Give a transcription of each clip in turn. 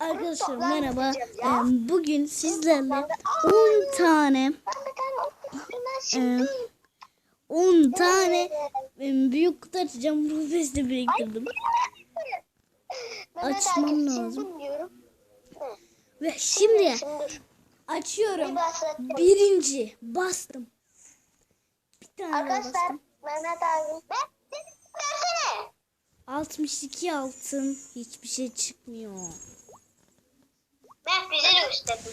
Arkadaşlar merhaba. Ee, Bugün sizlerle 10 tane Ben bir tane e, 10 tane e, büyük kutu açacağım. Bu beste biriktirdim. Açmam lazım. Ve şimdi açıyorum. Birinci bastım. Bir tane Arkadaşlar. Mehmet abi. Ben versene. 62 altın. Hiçbir şey çıkmıyor. Ben bize gösterdim.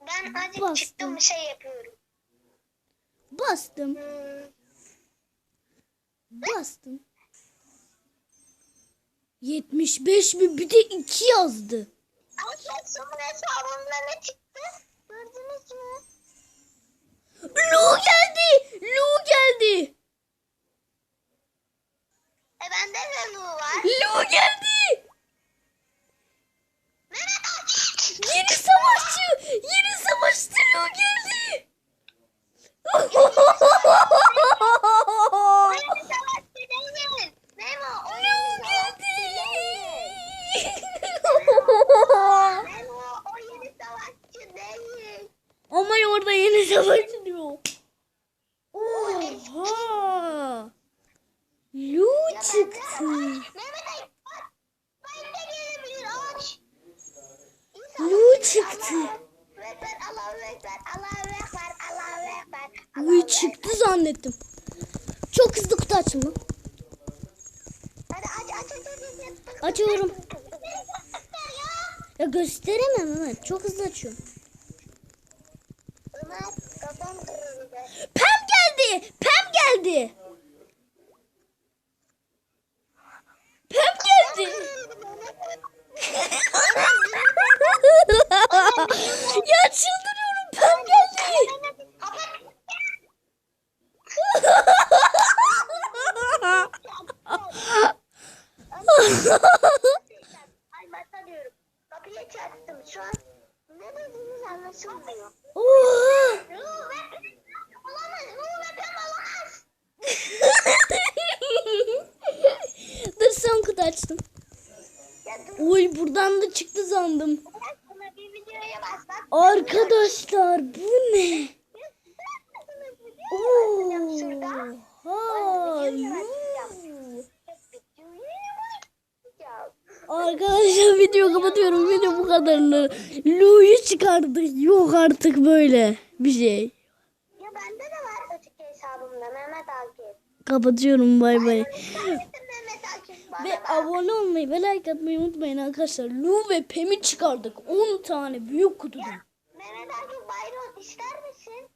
Ben azıcık Bastım. çıktım bir şey yapıyorum. Bastım. Hmm. Bastım. 75 mi? Bir de 2 yazdı. Arkadaşlar son hesabımda ne çıktı? Gördünüz mü? Lu geldi. Lu geldi. E bende de nu var. Yeni savaşçı. Yeni savaşçı geldi. Ama orada yeni savaşçı diyor. Oha. Lu çıktı. Mehmet Ali bak. Ben de gelebilir aç. Lu çıktı. Lu çıktı zannettim. Çok hızlı kutu açma. Hadi aç aç aç aç. aç. Açıyorum. Ya. Gösteremem hemen. Çok hızlı açıyorum. Pem geldi. Pem geldi. Pem geldi. ya çıldırıyorum. Pem geldi. Ay masa diyorum. Kapıyı çarptım şu an. Ne dediğiniz anlaşılmıyor. Oha. Ruh ve pem olamaz. Ruh ve pem olamaz. Dur son kutu açtım. Oy buradan da çıktı sandım. Arkadaşlar bu ne? Oha. Arkadaşlar video kapatıyorum. Video bu kadarını. Lu'yu çıkardık. Yok artık böyle bir şey. ya bende de var öteki hesabımda Mehmet Akif. Kapatıyorum bay bay. Bana Ve abone olmayı ve like atmayı unutmayın arkadaşlar. Lu ve Pem'i çıkardık. 10 tane büyük kutudan. Mehmet Akif bayram ister misin?